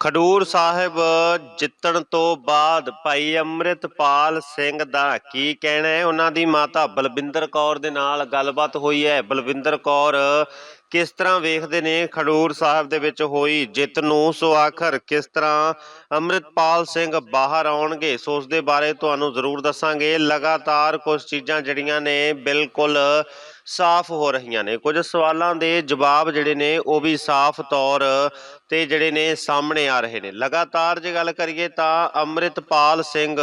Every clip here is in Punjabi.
ਖਡੂਰ ਸਾਹਿਬ, ਜਿੱਤਣ ਤੋਂ ਬਾਅਦ ਭਾਈ ਅੰਮ੍ਰਿਤਪਾਲ ਸਿੰਘ ਦਾ ਕੀ ਕਹਿਣਾ ਹੈ? ਉਹਨਾਂ ਦੀ ਮਾਤਾ ਬਲਵਿੰਦਰ ਕੌਰ ਦੇ ਨਾਲ ਗੱਲਬਾਤ ਹੋਈ ਹੈ। ਬਲਵਿੰਦਰ ਕੌਰ ਕਿਸ ਤਰ੍ਹਾਂ ਵੇਖਦੇ ਨੇ ਖਡੂਰ ਸਾਹਿਬ ਦੇ ਵਿੱਚ ਹੋਈ ਜਿੱਤ ਨੂੰ? ਸੋ ਆਖਰ ਕਿਸ ਤਰ੍ਹਾਂ ਅੰਮ੍ਰਿਤਪਾਲ ਸਿੰਘ ਬਾਹਰ ਆਉਣਗੇ? ਸੋ ਉਸ ਦੇ ਬਾਰੇ ਤੁਹਾਨੂੰ ਜ਼ਰੂਰ ਦੱਸਾਂਗੇ। ਲਗਾਤਾਰ ਕੁਝ ਚੀਜ਼ਾਂ ਜਿਹੜੀਆਂ ਨੇ ਬਿਲਕੁਲ ਸਾਫ਼ ਹੋ ਰਹੀਆਂ ਨੇ। ਕੁਝ ਸਵਾਲਾਂ ਦੇ ਜਵਾਬ ਜਿਹੜੇ ਨੇ ਉਹ ਵੀ ਸਾਫ਼ ਤੌਰ ਤੇ ਜਿਹੜੇ ਨੇ ਸਾਹਮਣੇ ਆ ਰਹੇ ਨੇ। ਲਗਾਤਾਰ ਜੇ ਗੱਲ ਕਰੀਏ ਤਾਂ ਅੰਮ੍ਰਿਤਪਾਲ ਸਿੰਘ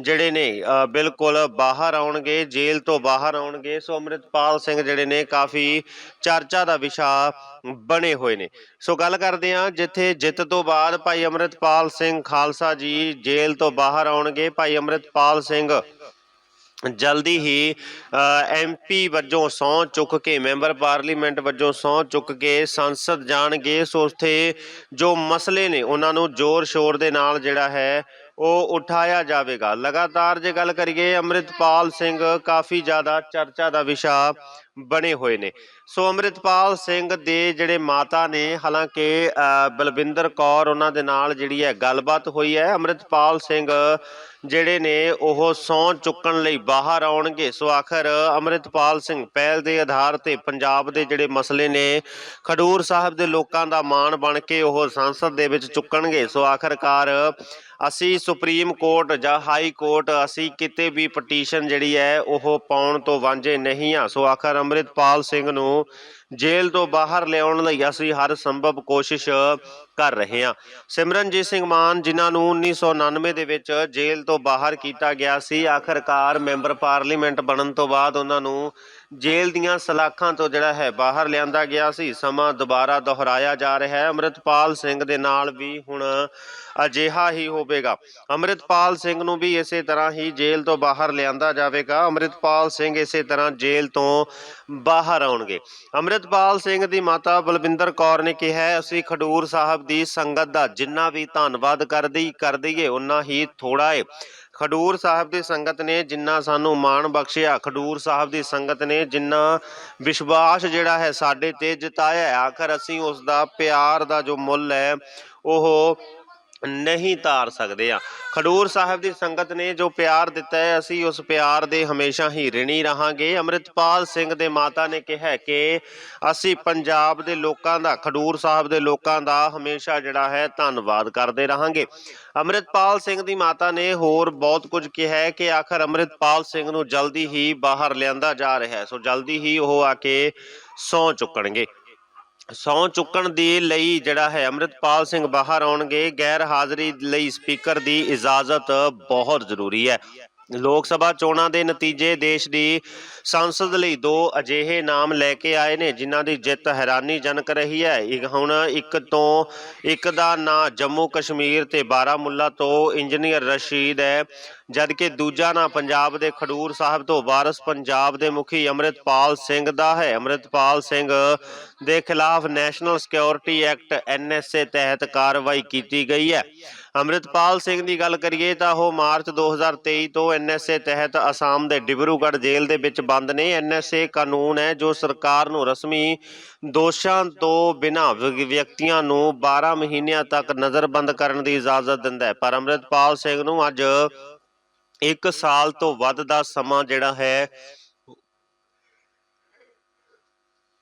ਜਿਹੜੇ ਨੇ ਬਿਲਕੁਲ ਬਾਹਰ ਆਉਣਗੇ, ਜੇਲ੍ਹ ਤੋਂ ਬਾਹਰ ਆਉਣਗੇ। ਸੋ ਅੰਮ੍ਰਿਤਪਾਲ ਸਿੰਘ ਜਿਹੜੇ ਨੇ ਕਾਫੀ ਚਰਚਾ ਦਾ ਵਿਸ਼ਾ ਬਣੇ ਹੋਏ ਨੇ। ਸੋ ਗੱਲ ਕਰਦੇ ਹਾਂ, ਜਿੱਥੇ ਜਿੱਤ ਤੋਂ ਬਾਅਦ ਭਾਈ ਅੰਮ੍ਰਿਤਪਾਲ ਸਿੰਘ ਖਾਲਸਾ ਜੀ ਜੇਲ੍ਹ ਤੋਂ ਬਾਹਰ ਆਉਣਗੇ। ਭਾਈ ਅੰਮ੍ਰਿਤਪਾਲ ਸਿੰਘ ਜਲਦੀ ਹੀ ਐਮਪੀ ਵਜੋਂ ਸਹੁੰ ਚੁੱਕ ਕੇ, ਮੈਂਬਰ ਪਾਰਲੀਮੈਂਟ ਵਜੋਂ ਸਹੁੰ ਚੁੱਕ ਕੇ ਸੰਸਦ ਜਾਣਗੇ। ਸੋ ਉੱਥੇ ਜੋ ਮਸਲੇ ਨੇ, ਉਹਨਾਂ ਨੂੰ ਜ਼ੋਰ ਸ਼ੋਰ ਦੇ ਨਾਲ ਜਿਹੜਾ ਹੈ, ਉਹ ਉਠਾਇਆ ਜਾਵੇਗਾ। ਲਗਾਤਾਰ ਜੇ ਗੱਲ ਕਰੀਏ, ਅੰਮ੍ਰਿਤਪਾਲ ਸਿੰਘ ਕਾਫੀ ਜ਼ਿਆਦਾ ਚਰਚਾ ਦਾ ਵਿਸ਼ਾ ਬਣੇ ਹੋਏ ਨੇ। ਸੋ ਅੰਮ੍ਰਿਤਪਾਲ ਸਿੰਘ ਦੇ ਜਿਹੜੇ ਮਾਤਾ ਨੇ, ਹਾਲਾਂਕਿ ਬਲਵਿੰਦਰ ਕੌਰ ਉਹਨਾਂ ਦੇ ਨਾਲ ਜਿਹੜੀ ਹੈ ਗੱਲਬਾਤ ਹੋਈ ਹੈ। ਅੰਮ੍ਰਿਤਪਾਲ ਸਿੰਘ ਜਿਹੜੇ ਨੇ, ਉਹ ਸਹੁੰ ਚੁੱਕਣ ਲਈ ਬਾਹਰ ਆਉਣਗੇ। ਸੋ ਆਖਰ ਅੰਮ੍ਰਿਤਪਾਲ ਸਿੰਘ ਪਹਿਲ ਦੇ ਆਧਾਰ ਤੇ ਪੰਜਾਬ ਦੇ ਜਿਹੜੇ ਮਸਲੇ ਨੇ, ਖਡੂਰ ਸਾਹਿਬ ਦੇ ਲੋਕਾਂ ਦਾ ਮਾਣ ਬਣ ਕੇ ਉਹ ਸੰਸਦ ਦੇ ਵਿੱਚ ਚੁੱਕਣਗੇ। ਸੋ ਆਖਰਕਾਰ ਅਸੀਂ ਸੁਪਰੀਮ ਕੋਰਟ ਜਾਂ ਹਾਈ ਕੋਰਟ, ਅਸੀਂ ਕਿਤੇ ਵੀ ਪਟੀਸ਼ਨ ਜਿਹੜੀ ਹੈ, ਉਹ ਪਾਉਣ ਤੋਂ ਵਾਂਝੇ ਨਹੀਂ ਆ ਸੋ ਆਖਰ ਅੰਮ੍ਰਿਤਪਾਲ ਸਿੰਘ ਨੂੰ ਜੇਲ੍ਹ ਤੋਂ ਬਾਹਰ ਲਿਆਉਣ ਲਈ ਅਸੀਂ ਹਰ ਸੰਭਵ ਕੋਸ਼ਿਸ਼ ਕਰ ਰਹੇ ਹਾਂ। ਸਿਮਰਨਜੀਤ ਸਿੰਘ ਮਾਨ, ਜਿਨ੍ਹਾਂ ਨੂੰ 1999 ਦੇ ਵਿੱਚ ਜੇਲ੍ਹ ਤੋਂ ਬਾਹਰ ਕੀਤਾ ਗਿਆ ਸੀ, ਆਖਰਕਾਰ ਮੈਂਬਰ ਪਾਰਲੀਮੈਂਟ ਬਣਨ ਤੋਂ ਬਾਅਦ ਉਹਨਾਂ ਨੂੰ ਜੇਲ੍ਹ ਦੀਆਂ ਸਲਾਖਾਂ ਤੋਂ ਜਿਹੜਾ ਹੈ ਬਾਹਰ ਲਿਆਂਦਾ ਗਿਆ ਸੀ। ਸਮਾਂ ਦੁਬਾਰਾ ਦੁਹਰਾਇਆ ਜਾ ਰਿਹਾ ਹੈ। ਅੰਮ੍ਰਿਤਪਾਲ ਸਿੰਘ ਦੇ ਨਾਲ ਵੀ ਹੁਣ ਅਜਿਹਾ ਹੀ ਹੋਵੇਗਾ। ਅੰਮ੍ਰਿਤਪਾਲ ਸਿੰਘ ਨੂੰ ਵੀ ਇਸੇ ਤਰ੍ਹਾਂ ਹੀ ਜੇਲ੍ਹ ਤੋਂ ਬਾਹਰ ਲਿਆਂਦਾ ਜਾਵੇਗਾ। ਅੰਮ੍ਰਿਤਪਾਲ ਸਿੰਘ ਇਸੇ ਤਰ੍ਹਾਂ ਜੇਲ੍ਹ ਤੋਂ ਬਾਹਰ ਆਉਣਗੇ। ਅੰਮ੍ਰਿਤਪਾਲ ਸਿੰਘ ਦੀ ਮਾਤਾ ਬਲਵਿੰਦਰ ਕੌਰ ਨੇ ਕਿਹਾ ਅਸੀਂ ਖਡੂਰ ਸਾਹਿਬ ਦੀ ਸੰਗਤ ਦਾ ਜਿੰਨਾ ਵੀ ਧੰਨਵਾਦ ਕਰਦੀ ਕਰ ਦਈਏ ਉਨਾ ਹੀ ਥੋੜਾ ਏ। ਖਡੂਰ ਸਾਹਿਬ ਦੀ ਸੰਗਤ ਨੇ ਜਿੰਨਾ ਸਾਨੂੰ ਮਾਣ ਬਖਸ਼ਿਆ ਖਡੂਰ ਸਾਹਿਬ ਦੀ ਸੰਗਤ ਨੇ ਜਿੰਨਾ ਵਿਸ਼ਵਾਸ ਜਿਹੜਾ ਹੈ ਸਾਡੇ ਤੇ ਜਤਾਇਆ ਹੈ, ਆਖਰ ਅਸੀਂ ਉਸ ਦਾ ਪਿਆਰ ਦਾ ਜੋ ਮੁੱਲ ਹੈ ਉਹ ਨਹੀਂ ਤਾਰ ਸਕਦੇ ਆ। ਖਡੂਰ ਸਾਹਿਬ ਦੀ ਸੰਗਤ ਨੇ ਜੋ ਪਿਆਰ ਦਿੱਤਾ ਹੈ, ਅਸੀਂ ਉਸ ਪਿਆਰ ਦੇ ਹਮੇਸ਼ਾ ਹੀ ਰਿਣੀ ਰਹਾਂਗੇ। ਅੰਮ੍ਰਿਤਪਾਲ ਸਿੰਘ ਦੇ ਮਾਤਾ ਨੇ ਕਿਹਾ ਕਿ ਅਸੀਂ ਪੰਜਾਬ ਦੇ ਲੋਕਾਂ ਦਾ, ਖਡੂਰ ਸਾਹਿਬ ਦੇ ਲੋਕਾਂ ਦਾ ਹਮੇਸ਼ਾ ਜਿਹੜਾ ਹੈ, ਧੰਨਵਾਦ ਕਰਦੇ ਰਹਾਂਗੇ। ਅੰਮ੍ਰਿਤਪਾਲ ਸਿੰਘ ਦੀ ਮਾਤਾ ਨੇ ਹੋਰ ਬਹੁਤ ਕੁਝ ਕਿਹਾ ਹੈ ਕਿ ਆਖਰ ਅੰਮ੍ਰਿਤਪਾਲ ਸਿੰਘ ਨੂੰ ਜਲਦੀ ਹੀ ਬਾਹਰ ਲਿਆਂਦਾ ਜਾ ਰਿਹਾ ਹੈ। ਸੋ ਜਲਦੀ ਹੀ ਉਹ ਆ ਕੇ ਸਹੁੰ ਚੁੱਕਣਗੇ। ਸਹੁੰ ਚੁੱਕਣ ਦੇ ਲਈ ਜਿਹੜਾ ਹੈ ਅੰਮ੍ਰਿਤਪਾਲ ਸਿੰਘ ਬਾਹਰ ਆਉਣਗੇ, ਗੈਰ ਹਾਜ਼ਰੀ ਲਈ ਸਪੀਕਰ ਦੀ ਇਜਾਜ਼ਤ ਬਹੁਤ ਜ਼ਰੂਰੀ ਹੈ। ਲੋਕ ਸਭਾ ਚੋਣਾਂ ਦੇ ਨਤੀਜੇ ਦੇਸ਼ ਦੀ ਸੰਸਦ ਲਈ ਦੋ ਅਜਿਹੇ ਨਾਮ ਲੈ ਕੇ ਆਏ ਨੇ, ਜਿਨ੍ਹਾਂ ਦੀ ਜਿੱਤ ਹੈਰਾਨੀਜਨਕ ਰਹੀ ਹੈ। ਇੱਕ ਹੁਣ ਇੱਕ ਤੋਂ ਇੱਕ ਦਾ ਨਾਂ ਜੰਮੂ ਕਸ਼ਮੀਰ ਤੇ ਬਾਰਾਮੁੱਲਾ ਤੋਂ ਇੰਜੀਨੀਅਰ ਰਸ਼ੀਦ ਹੈ। ਜਦਕਿ ਦੂਜਾ ਨਾਂ ਪੰਜਾਬ ਦੇ ਖਡੂਰ ਸਾਹਿਬ ਤੋਂ ਵਾਰਸ ਪੰਜਾਬ ਦੇ ਮੁਖੀ ਅੰਮ੍ਰਿਤਪਾਲ ਸਿੰਘ ਦਾ ਹੈ। ਅੰਮ੍ਰਿਤਪਾਲ ਸਿੰਘ ਦੇ ਖਿਲਾਫ ਨੈਸ਼ਨਲ ਸਿਕਿਉਰਿਟੀ ਐਕਟ ਐਨਐਸਏ ਤਹਿਤ ਕਾਰਵਾਈ ਕੀਤੀ ਗਈ ਹੈ। ਅੰਮ੍ਰਿਤਪਾਲ ਸਿੰਘ ਦੀ ਗੱਲ ਕਰੀਏ ਤਾਂ ਉਹ ਮਾਰਚ 2023 ਤੋਂ ਐਨਐਸਏ ਤਹਿਤ ਅਸਾਮ ਦੇ ਡਿਬਰੂਗੜ੍ਹ ਜੇਲ੍ਹ ਦੇ ਵਿੱਚ ਬੰਦ ਨੇ। ਐਨਐਸਏ ਕਾਨੂੰਨ ਹੈ, ਜੋ ਸਰਕਾਰ ਨੂੰ ਰਸਮੀ ਦੋਸ਼ਾਂ ਤੋਂ ਬਿਨਾਂ ਵਿਅਕਤੀਆਂ ਨੂੰ 12 ਮਹੀਨਿਆਂ ਤੱਕ ਨਜ਼ਰਬੰਦ ਕਰਨ ਦੀ ਇਜਾਜ਼ਤ ਦਿੰਦਾ ਹੈ। ਪਰ ਅੰਮ੍ਰਿਤਪਾਲ ਸਿੰਘ ਨੂੰ ਅੱਜ ਇੱਕ ਸਾਲ ਤੋਂ ਵੱਧ ਦਾ ਸਮਾਂ ਜਿਹੜਾ ਹੈ,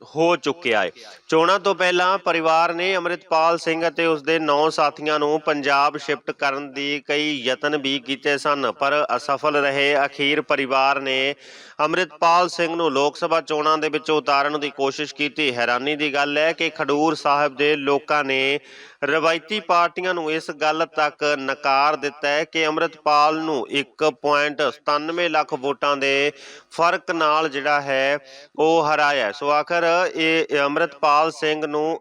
ਹੋ ਚੁੱਕਿਆ ਹੈ। ਚੋਣਾਂ ਤੋਂ ਪਹਿਲਾਂ ਪਰਿਵਾਰ ਨੇ ਅੰਮ੍ਰਿਤਪਾਲ ਸਿੰਘ ਅਤੇ ਉਸ ਦੇ 9 ਸਾਥੀਆਂ ਨੂੰ ਪੰਜਾਬ ਸ਼ਿਫਟ ਕਰਨ ਦੀ ਕਈ ਯਤਨ ਵੀ ਕੀਤੇ ਸਨ, ਪਰ ਅਸਫਲ ਰਹੇ। ਅਖੀਰ ਪਰਿਵਾਰ ਨੇ ਅੰਮ੍ਰਿਤਪਾਲ ਸਿੰਘ ਨੂੰ ਲੋਕ ਸਭਾ ਚੋਣਾਂ ਦੇ ਵਿੱਚ ਉਤਾਰਨ ਦੀ ਕੋਸ਼ਿਸ਼ ਕੀਤੀ। ਹੈਰਾਨੀ ਦੀ ਗੱਲ ਹੈ ਕਿ ਖਡੂਰ ਸਾਹਿਬ ਦੇ ਲੋਕਾਂ ਨੇ ਰਵਾਇਤੀ ਪਾਰਟੀਆਂ ਨੂੰ ਇਸ ਗੱਲ ਤੱਕ ਨਕਾਰ ਦਿੱਤਾ ਹੈ ਕਿ ਅੰਮ੍ਰਿਤਪਾਲ ਨੂੰ 1.97 ਲੱਖ ਵੋਟਾਂ ਦੇ ਫ਼ਰਕ ਨਾਲ ਜਿਹੜਾ ਹੈ ਉਹ ਹਰਾਇਆ ਸੋ ਆਖਰ ਇਹ ਇਹ ਅੰਮ੍ਰਿਤਪਾਲ ਸਿੰਘ ਨੂੰ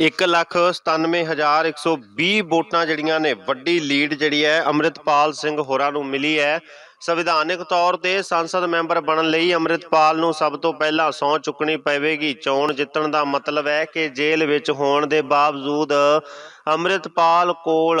ਇੱਕ ਲੱਖ ਸਤਾਨਵੇਂ ਹਜ਼ਾਰ ਇੱਕ ਸੌ ਵੀਹ ਵੋਟਾਂ ਜਿਹੜੀਆਂ ਨੇ, ਵੱਡੀ ਲੀਡ ਜਿਹੜੀ ਹੈ, ਅੰਮ੍ਰਿਤਪਾਲ ਸਿੰਘ ਹੋਰਾਂ ਨੂੰ ਮਿਲੀ ਹੈ। ਸੰਵਿਧਾਨਕ ਤੌਰ ਤੇ ਸੰਸਦ ਮੈਂਬਰ ਬਣਨ ਲਈ ਅੰਮ੍ਰਿਤਪਾਲ ਨੂੰ ਸਭ ਤੋਂ ਪਹਿਲਾਂ ਸਹੁੰ ਚੁੱਕਣੀ ਪਵੇਗੀ। ਚੋਣ ਜਿੱਤਣ ਦਾ ਮਤਲਬ ਹੈ ਕਿ ਜੇਲ੍ਹ ਵਿੱਚ ਹੋਣ ਦੇ ਬਾਵਜੂਦ ਅੰਮ੍ਰਿਤਪਾਲ ਕੋਲ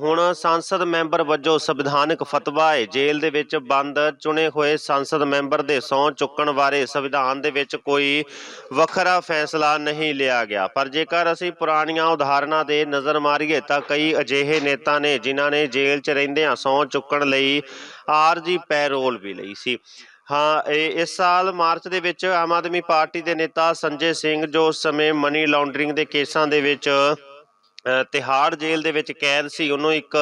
ਹੁਣ ਸੰਸਦ ਮੈਂਬਰ ਵਜੋਂ ਸੰਵਿਧਾਨਕ ਫਤਵਾ ਹੈ। ਜੇਲ੍ਹ ਦੇ ਵਿੱਚ ਬੰਦ ਚੁਣੇ ਹੋਏ ਸੰਸਦ ਮੈਂਬਰ ਦੇ ਸਹੁੰ ਚੁੱਕਣ ਬਾਰੇ ਸੰਵਿਧਾਨ ਦੇ ਵਿੱਚ ਕੋਈ ਵੱਖਰਾ ਫੈਸਲਾ ਨਹੀਂ ਲਿਆ ਗਿਆ। ਪਰ ਜੇਕਰ ਅਸੀਂ ਪੁਰਾਣੀਆਂ ਉਦਾਹਰਨਾਂ ਦੇ ਨਜ਼ਰ ਮਾਰੀਏ ਤਾਂ ਕਈ ਅਜਿਹੇ ਨੇਤਾ ਨੇ ਜਿਨ੍ਹਾਂ ਨੇ ਜੇਲ੍ਹ 'ਚ ਰਹਿੰਦਿਆਂ ਸਹੁੰ ਚੁੱਕਣ ਲਈ ਆਰਜੀ ਪੈਰੋਲ ਵੀ ਲਈ ਸੀ। ਹਾਂ ਇਹ ਇਸ ਸਾਲ ਮਾਰਚ ਦੇ ਵਿੱਚ ਆਮ ਆਦਮੀ ਪਾਰਟੀ ਦੇ ਨੇਤਾ ਸੰਜੇ ਸਿੰਘ ਜੋ ਉਸ ਸਮੇਂ ਮਨੀ ਲਾਂਡਰਿੰਗ ਦੇ ਕੇਸਾਂ ਦੇ ਵਿੱਚ ਅ, ਤਿਹਾੜ ਜੇਲ੍ਹ ਦੇ ਵਿੱਚ ਕੈਦ ਸੀ ਉਹਨੂੰ ਇੱਕ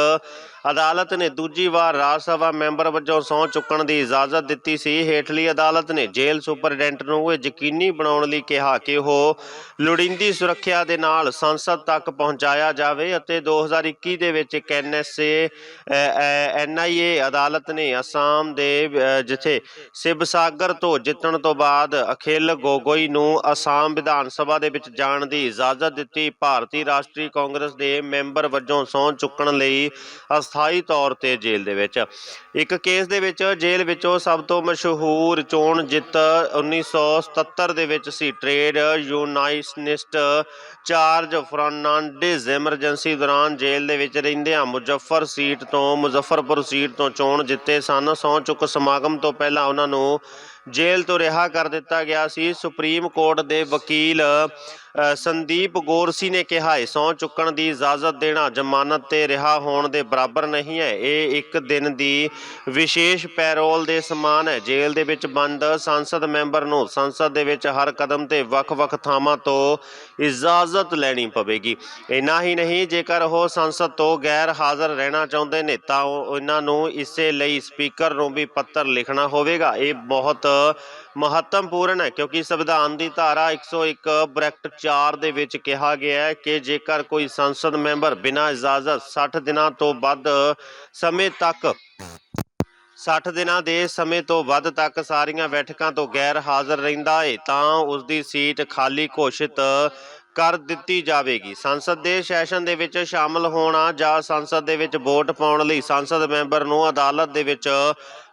ਅਦਾਲਤ ਨੇ ਦੂਜੀ ਵਾਰ ਰਾਜ ਸਭਾ ਮੈਂਬਰ ਵਜੋਂ ਸਹੁੰ ਚੁੱਕਣ ਦੀ ਇਜਾਜ਼ਤ ਦਿੱਤੀ ਸੀ। ਹੇਠਲੀ ਅਦਾਲਤ ਨੇ ਜੇਲ੍ਹ ਸੁਪਰਡੈਂਟ ਨੂੰ ਇਹ ਯਕੀਨੀ ਬਣਾਉਣ ਲਈ ਕਿਹਾ ਕਿ ਉਹ ਲੋੜੀਂਦੀ ਸੁਰੱਖਿਆ ਦੇ ਨਾਲ ਸੰਸਦ ਤੱਕ ਪਹੁੰਚਾਇਆ ਜਾਵੇ ਅਤੇ 2021 ਦੇ ਵਿੱਚ ਇੱਕ ਐਨਐਸਏ ਐਨਆਈਏ ਅਦਾਲਤ ਨੇ ਅਸਾਮ ਦੇ ਅ, ਜਿੱਥੇ ਸਿਬਸਾਗਰ ਤੋਂ ਜਿੱਤਣ ਤੋਂ ਬਾਅਦ ਅਖਿਲ ਗੋਗੋਈ ਨੂੰ ਅਸਾਮ ਵਿਧਾਨ ਸਭਾ ਦੇ ਵਿੱਚ ਜਾਣ ਦੀ ਇਜਾਜ਼ਤ ਦਿੱਤੀ। ਭਾਰਤੀ ਰਾਸ਼ਟਰੀ ਕਾਂਗਰਸ ਦੇ ਮੈਂਬਰ ਵਜੋਂ ਸਹੁੰ ਚੁੱਕਣ ਲਈ ਸਥਾਈ ਤੌਰ ਤੇ ਜੇਲ੍ਹ ਦੇ ਵਿੱਚ। ਇੱਕ ਕੇਸ ਦੇ ਵਿੱਚ ਜੇਲ੍ਹ ਵਿੱਚੋਂ ਸਭ ਤੋਂ ਮਸ਼ਹੂਰ ਚੋਣ ਜਿੱਤ 1977 ਦੇ ਵਿੱਚ ਸੀ। Trade unionist George Fernandes emergency ਦੌਰਾਨ ਜੇਲ੍ਹ ਦੇ ਵਿੱਚ ਰਹਿੰਦਿਆਂ ਮੁਜ਼ੱਫਰ ਸੀਟ ਤੋਂ ਮੁਜ਼ੱਫਰਪੁਰ ਸੀਟ ਤੋਂ ਚੋਣ ਜਿੱਤੇ ਸਨ। ਸਹੁੰ ਚੁੱਕ ਸਮਾਗਮ ਤੋਂ ਪਹਿਲਾਂ ਉਹਨਾਂ ਨੂੰ ਜੇਲ੍ਹ ਤੋਂ ਰਿਹਾ ਕਰ ਦਿੱਤਾ ਗਿਆ ਸੀ। ਸੁਪਰੀਮ ਕੋਰਟ ਦੇ ਵਕੀਲ ਸੰਦੀਪ ਗੋਰਸੀ ਨੇ ਕਿਹਾ ਹੈ ਸਹੁੰ ਚੁੱਕਣ ਦੀ ਇਜਾਜ਼ਤ ਦੇਣਾ ਜ਼ਮਾਨਤ ਤੇ ਰਿਹਾ ਹੋਣ ਦੇ ਬਰਾਬਰ ਨਹੀਂ ਹੈ। ਇਹ ਇੱਕ ਦਿਨ ਦੀ ਵਿਸ਼ੇਸ਼ ਪੈਰੋਲ ਦੇ ਸਮਾਨ ਹੈ। ਜੇਲ੍ਹ ਦੇ ਵਿੱਚ ਬੰਦ, ਸੰਸਦ ਮੈਂਬਰ ਨੂੰ ਸੰਸਦ ਦੇ ਵਿੱਚ ਹਰ ਕਦਮ ਤੇ ਵੱਖ-ਵੱਖ ਥਾਵਾਂ ਤੋਂ ਇਜਾਜ਼ਤ ਲੈਣੀ ਪਵੇਗੀ। ਇੰਨਾ ਹੀ ਨਹੀਂ, ਜੇਕਰ ਉਹ ਸੰਸਦ ਤੋਂ ਗੈਰ ਹਾਜ਼ਰ ਰਹਿਣਾ ਚਾਹੁੰਦੇ ਨੇ, ਤਾਂ ਉਹਨਾਂ ਨੂੰ ਇਸੇ ਲਈ ਸਪੀਕਰ ਨੂੰ ਵੀ ਪੱਤਰ ਲਿਖਣਾ ਹੋਵੇਗਾ। ਇਹ ਬਹੁਤ ਮਹੱਤਵਪੂਰਨ ਹੈ ਕਿਉਂਕਿ ਸੰਵਿਧਾਨ ਦੀ ਧਾਰਾ 101 ਬ੍ਰੈਕਟ 4 ਦੇ ਵਿੱਚ ਕਿਹਾ ਗਿਆ ਹੈ ਕਿ ਜੇਕਰ ਕੋਈ ਸੰਸਦ ਮੈਂਬਰ ਬਿਨਾਂ ਇਜਾਜ਼ਤ 60 ਦਿਨਾਂ ਤੋਂ ਵੱਧ ਸਮੇਂ ਤੱਕ 60 ਦਿਨਾਂ ਦੇ ਸਮੇਂ ਤੋਂ ਵੱਧ ਤੱਕ ਸਾਰੀਆਂ ਬੈਠਕਾਂ ਤੋਂ ਗੈਰ ਹਾਜ਼ਰ ਰਹਿੰਦਾ ਹੈ ਤਾਂ ਉਸ ਦੀ ਸੀਟ ਖਾਲੀ ਘੋਸ਼ਿਤ ਕਰ ਦਿੱਤੀ ਜਾਵੇਗੀ। ਸੰਸਦ ਦੇ ਸੈਸ਼ਨ ਦੇ ਵਿੱਚ ਸ਼ਾਮਲ ਹੋਣਾ ਜਾਂ ਸੰਸਦ ਦੇ ਵਿੱਚ ਵੋਟ ਪਾਉਣ ਲਈ ਸੰਸਦ ਮੈਂਬਰ ਨੂੰ ਅਦਾਲਤ ਦੇ ਵਿੱਚ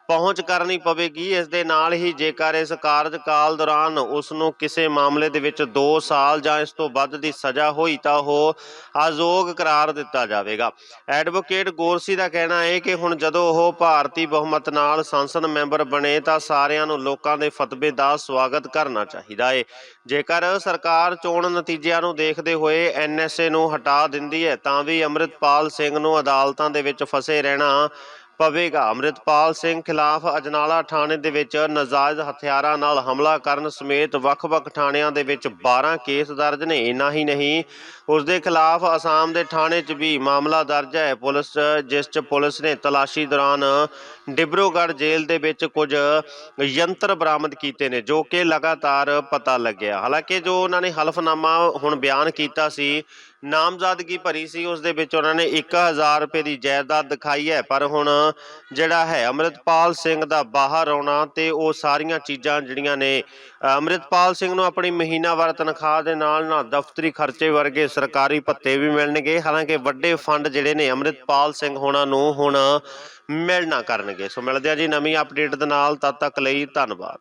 ਪਹੁੰਚ ਕਰਨੀ ਪਵੇਗੀ। ਇਸ ਦੇ ਨਾਲ ਹੀ ਜੇਕਰ ਇਸ ਕਾਰਜਕਾਲ ਦੌਰਾਨ ਉਸ ਨੂੰ ਕਿਸੇ ਮਾਮਲੇ ਦੇ ਵਿੱਚ 2 ਸਾਲ ਜਾਂ ਇਸ ਤੋਂ ਵੱਧ ਦੀ ਸਜ਼ਾ ਹੋਈ ਤਾਂ ਉਹ ਆਜ਼ੋਗ ਕਰਾਰ ਦਿੱਤਾ ਜਾਵੇਗਾ। ਐਡਵੋਕੇਟ ਗੋਰਸੀ ਦਾ ਕਹਿਣਾ ਹੈ ਕਿ ਹੁਣ ਜਦੋਂ ਉਹ ਭਾਰਤੀ ਬਹੁਮਤ ਨਾਲ ਸੰਸਦ ਮੈਂਬਰ ਬਣੇ ਤਾਂ ਸਾਰਿਆਂ ਨੂੰ ਲੋਕਾਂ ਦੇ ਫਤਵੇ ਦਾ ਸਵਾਗਤ ਕਰਨਾ ਚਾਹੀਦਾ ਹੈ ਜੇਕਰ ਸਰਕਾਰ ਚੋਣ ਨਤੀਜਿਆਂ ਨੂੰ ਦੇਖਦੇ ਹੋਏ ਐਨਐਸਏ ਨੂੰ ਹਟਾ ਦਿੰਦੀ ਹੈ ਤਾਂ ਵੀ ਅੰਮ੍ਰਿਤਪਾਲ ਸਿੰਘ ਨੂੰ ਅਦਾਲਤਾਂ ਦੇ ਵਿੱਚ ਫਸੇ ਰਹਿਣਾ ਪਵੇਗਾ। ਅੰਮ੍ਰਿਤਪਾਲ ਸਿੰਘ ਖਿਲਾਫ ਅਜਨਾਲਾ ਥਾਣੇ ਦੇ ਵਿੱਚ ਨਜਾਇਜ਼ ਹਥਿਆਰਾਂ ਨਾਲ ਹਮਲਾ ਕਰਨ ਸਮੇਤ ਵੱਖ-ਵੱਖ ਥਾਣਿਆਂ ਦੇ ਵਿੱਚ 12 ਕੇਸ ਦਰਜ ਨੇ। ਇਨਾ ਹੀ ਨਹੀਂ, ਉਸ ਦੇ ਖਿਲਾਫ ਅਸਾਮ ਦੇ ਥਾਣੇ 'ਚ ਵੀ ਮਾਮਲਾ ਦਰਜ ਹੈ। ਪੁਲਿਸ, ਜਿਸ 'ਚ ਪੁਲਿਸ ਨੇ ਤਲਾਸ਼ੀ ਦੌਰਾਨ ਡਿਬਰੂਗੜ੍ਹ ਜੇਲ੍ਹ ਦੇ ਵਿੱਚ ਕੁਝ ਯੰਤਰ ਬਰਾਮਦ ਕੀਤੇ ਨੇ, ਜੋ ਕਿ ਲਗਾਤਾਰ ਪਤਾ ਲੱਗਿਆ। ਹਾਲਾਂਕਿ ਜੋ ਉਹਨਾਂ ਨੇ ਹਲਫਨਾਮਾ ਹੁਣ ਬਿਆਨ ਕੀਤਾ ਸੀ ਨਾਮਜ਼ਦਗੀ ਭਰੀ ਸੀ। ਉਸ ਦੇ ਵਿੱਚ ਉਹਨਾਂ ਨੇ 1000 ਰੁਪਏ ਦੀ ਜਾਇਦਾਦ ਦਿਖਾਈ ਹੈ। ਪਰ ਹੁਣ ਜਿਹੜਾ ਹੈ ਅੰਮ੍ਰਿਤਪਾਲ ਸਿੰਘ ਦਾ ਬਾਹਰ ਆਉਣਾ ਤੇ ਉਹ ਸਾਰੀਆਂ ਚੀਜ਼ਾਂ ਜਿਹੜੀਆਂ ਨੇ ਅ, ਅੰਮ੍ਰਿਤਪਾਲ ਸਿੰਘ ਨੂੰ ਆਪਣੀ ਮਹੀਨਾਵਾਰ ਤਨਖਾਹ ਦੇ ਨਾਲ ਨਾਲ ਦਫ਼ਤਰੀ ਖਰਚੇ ਵਰਗੇ ਸਰਕਾਰੀ ਭੱਤੇ ਵੀ ਮਿਲਣਗੇ। ਹਾਲਾਂਕਿ ਵੱਡੇ ਫੰਡ ਜਿਹੜੇ ਨੇ ਅੰਮ੍ਰਿਤਪਾਲ ਸਿੰਘ ਹੋਣਾ ਨੂੰ ਹੁਣ ਮਿਲਣਾ ਕਰਨਗੇ। ਸੋ ਮਿਲਦੇ ਆ ਜੀ ਨਵੀਂ ਅਪਡੇਟ ਦੇ ਨਾਲ। ਤਦ ਤੱਕ ਲਈ ਧੰਨਵਾਦ।